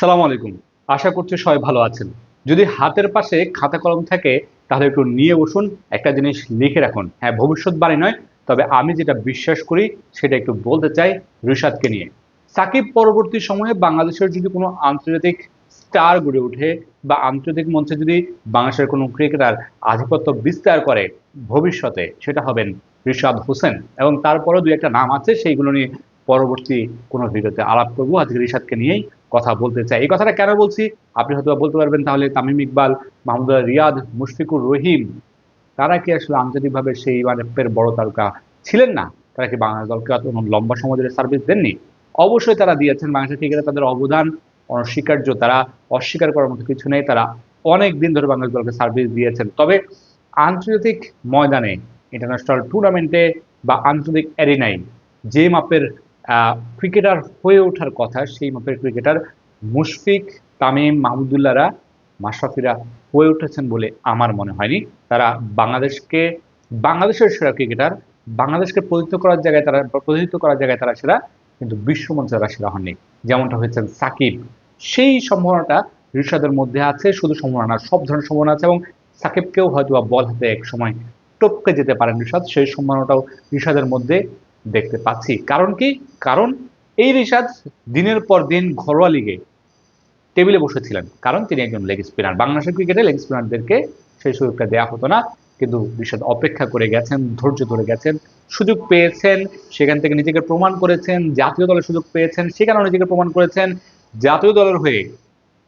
সালাম আলাইকুম। আশা করছি সবাই ভালো আছেন। যদি হাতের পাশে খাতা কলম থাকে, তাহলে একটু নিয়ে বসুন, একটা জিনিস লিখে রাখুন। হ্যাঁ ভবিষ্যৎ ভবিষ্যৎবাণী নয়, তবে আমি যেটা বিশ্বাস করি, সেটা একটু বলতে চাই রিশাদকে নিয়ে। সাকিব পরবর্তী সময়ে বাংলাদেশের যদি কোনো আন্তর্জাতিক স্টার গড়ে ওঠে, বা আন্তর্জাতিক মঞ্চে যদি বাংলাদেশের কোনো ক্রিকেটার আধিপত্য বিস্তার করে, ভবিষ্যতে সেটা হবেন রিশাদ হোসেন। এবং তারপরেও দুই একটা নাম আছে, সেইগুলো নিয়ে পরবর্তী কোনো ভিডিওতে আলাপ করব। আজকে রিশাদকে নিয়েই কথা বলতে চাই। এই কথাটা কেন বলছি? আপনি হয়তো বলতে পারবেন, তাহলে তামিম ইকবাল মাহমুদুল্লাহ রিয়াদ, মুশফিকুর রহিম, তারা কি আসলে আন্তর্জাতিকভাবে সেই মানের বড় তারকা ছিলেন না? তারা কি বাংলাদেশ দলকে অত লম্বা সময় ধরে সার্ভিস দেননি? অবশ্যই তারা দিয়েছেন বাংলাদেশের ক্রিকেটে তাদের অবদান, অনস্বীকার্য, তারা অস্বীকার করার মতো কিছু নেই, তারা অনেক দিন ধরে বাংলাদেশ দলকে সার্ভিস দিয়েছেন। তবে আন্তর্জাতিক ময়দানে ইন্টারন্যাশনাল টুর্নামেন্টে বা আন্তর্জাতিক অ্যারিনায় যে মাপের ক্রিকেটার হয়ে ওঠার কথা সেই মাপের ক্রিকেটার মুশফিক তামিম মাহমুদুল্লাহরা মাশরাফিরা হয়ে উঠেছেন বলে আমার মনে হয়নি। তারা বাংলাদেশকে, বাংলাদেশের সেরা ক্রিকেটার বাংলাদেশকে প্রতিনিধিত্ব করার জায়গায় তারা, প্রতিনিধিত্ব করার জায়গায় তারা সেরা, কিন্তু বিশ্বমঞ্চে তারা সেরা হননি। যেমনটা হয়েছেন সাকিব। সেই সম্ভাবনাটা ঋষাদের মধ্যে আছে, শুধু সম্ভাবনা সব ধরনের সম্ভাবনা আছে এবং সাকিবকেও হয়তো বল হাতে এক সময় টপকে যেতে পারেন ঋষাদ সেই সম্ভাবনাটাও ঋষাদের মধ্যে দেখতে পাচ্ছি। কারণ কি? কারণ এই রিশাদ দিনের পর দিন ঘরোয়া লিগে টেবিলে বসেছিলেন। কারণ তিনি একজন লেগ স্পিনার বাংলাদেশের ক্রিকেটে লেগ স্পিনারদেরকে সেই সুযোগটা দেওয়া হতো না। কিন্তু রিশাদ অপেক্ষা করে গেছেন, ধৈর্য ধরে গেছেন, সুযোগ পেয়েছেন, সেখান থেকে নিজেকে প্রমাণ করেছেন, জাতীয় দলের সুযোগ পেয়েছেন, সেখানেও নিজেকে প্রমাণ করেছেন, জাতীয় দলের হয়ে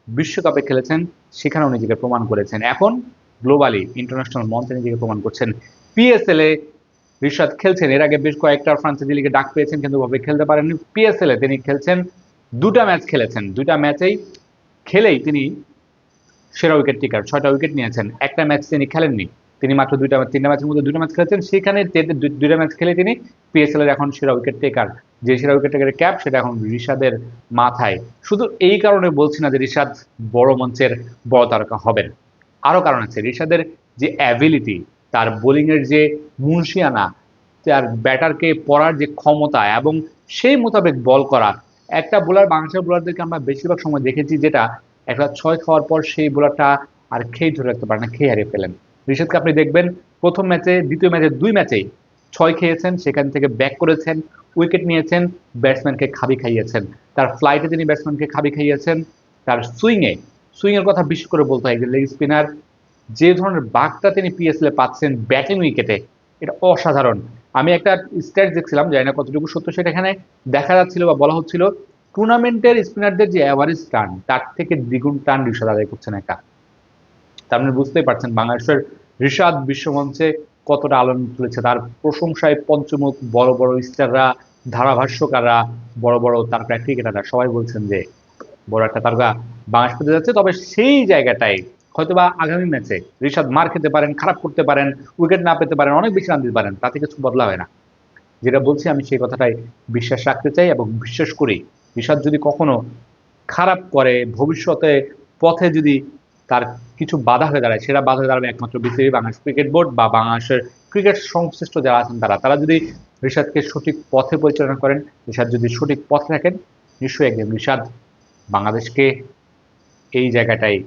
বিশ্বকাপে খেলেছেন, সেখানেও নিজেকে প্রমাণ করেছেন। এখন গ্লোবালি ইন্টারন্যাশনাল মঞ্চে নিজেকে প্রমাণ করছেন। পিএসএল এ রিশাদ খেলছেন। এর আগে বেশ কয়েকটা ফ্রান্সাইজি লিগে ডাক পেয়েছেন, কিন্তু ভাবে খেলতে পারেননি। পিএসএল এ তিনি খেলছেন, দুটা ম্যাচ খেলেছেন। দুটা ম্যাচেই খেলেই তিনি সেরা উইকেট টিকার ছয়টা উইকেট নিয়েছেন। একটা ম্যাচ তিনি খেলেননি। তিনি মাত্র দুইটা, তিনটা ম্যাচের মধ্যে দুটো ম্যাচ খেলেছেন। সেখানে দুইটা ম্যাচ খেলে তিনি পিএসএল এর এখন সেরা উইকেট টেকার যে সেরা উইকেট টেকারের ক্যাপ সেটা এখন রিশাদের মাথায়। শুধু এই কারণে বলছি না যে রিশাদ বড় মঞ্চের বড় তারকা হবেন। আরও কারণ আছে, রিশাদের যে অ্যাবিলিটি তার বোলিংয়ের যে মুন্সিয়ানা তার ব্যাটারকে পড়ার যে ক্ষমতা এবং সেই মোতাবেক বল করা। একটা বোলার, বাংলাদেশের বোলারদেরকে আমরা বেশিরভাগ সময় দেখেছি যেটা একটা ছয় খাওয়ার পর সেই বোলারটা আর খেয়ে ধরে রাখতে পারে না খেয়ে হারিয়ে ফেলেন। রিশাদকে আপনি দেখবেন, প্রথম ম্যাচে, দ্বিতীয় ম্যাচে, দুই ম্যাচেই ছয় খেয়েছেন, সেখান থেকে ব্যাক করেছেন, উইকেট নিয়েছেন, ব্যাটসম্যানকে খাবি খাইয়েছেন। তার ফ্লাইটে তিনি ব্যাটসম্যানকে খাবি খাইয়েছেন। তার সুইংয়ে সুইংয়ের কথা বিশেষ করে বলতে হয়, যে লেগ স্পিনার যে ধরনের বাঘটা তিনি পিএসএলে পাচ্ছেন ব্যাটিং উইকেটে এটা অসাধারণ। আমি একটা স্ট্যাট দেখছিলাম, জানি না কতটুকু সত্য, সেটা এখানে দেখা যাচ্ছিল বা বলা হচ্ছিল টুর্নামেন্টের স্পিনারদের যে অ্যাভারেজ টান তার থেকে দ্বিগুণ টান রিশাদ আদায় করছেন একা তার মানে বুঝতেই পারছেন, বাংলাদেশের রিশাদ বিশ্বমঞ্চে কতটা আলোড়ন তুলেছে, তার প্রশংসায় পঞ্চমুখ বড় বড় স্টাররা ধারাভাষ্যকাররা, বড় বড় তারকা, ক্রিকেটাররা, সবাই বলছেন যে, বড় একটা তারকা বাংলাদেশ পেতে যাচ্ছে, তবে সেই জায়গাটায় হয়তোবা আগামী ম্যাচে ঋষাদ মার খেতে পারেন, খারাপ করতে পারেন উইকেট না পেতে পারেন, অনেক বেশি রান দিতে পারেন, তাতে কিছু বদলা হয় না। যেটা বলছি আমি সেই কথাটাই বিশ্বাস রাখতে চাই এবং বিশ্বাস করি, রিশাদ যদি কখনো খারাপ করে, ভবিষ্যতে পথে যদি তার কিছু বাধা হয়ে দাঁড়ায়, সেটা বাধা হয়ে দাঁড়াবে একমাত্র বিসিবি বাংলাদেশ ক্রিকেট বোর্ড বা বাংলাদেশের ক্রিকেট সংশ্লিষ্ট যারা আছেন তারা। তারা যদি রিশাদকে সঠিক পথে পরিচালনা করেন, রিশাদ যদি সঠিক পথে থাকেন, নিশ্চয়ই একদিন ঋষাদ বাংলাদেশকে এই জায়গাটায়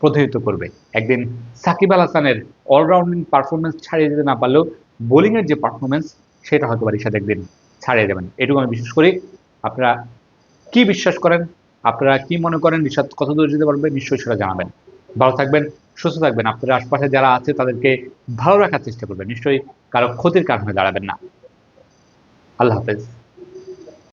প্রতিনিধিত্ব করবে। একদিন সাকিব আল হাসানের অলরাউন্ডিং পারফরমেন্স ছাড়িয়ে যেতে না পারলেও বোলিংয়ের যে পারফরমেন্স সেটা হয়তো বা রিশাদ একদিন ছাড়িয়ে দেবেন। এটুকু আমি বিশেষ করি। আপনারা কি বিশ্বাস করেন? আপনারা কি মনে করেন? রিশাদ কত দূর যেতে পারবে? নিশ্চয়ই সেটা জানাবেন। ভালো থাকবেন, সুস্থ থাকবেন। আপনাদের আশপাশে যারা আছে, তাদেরকে ভালো রাখার চেষ্টা করবেন। নিশ্চয়ই কারও ক্ষতির কারণ দাঁড়াবেন না। আল্লাহ হাফেজ।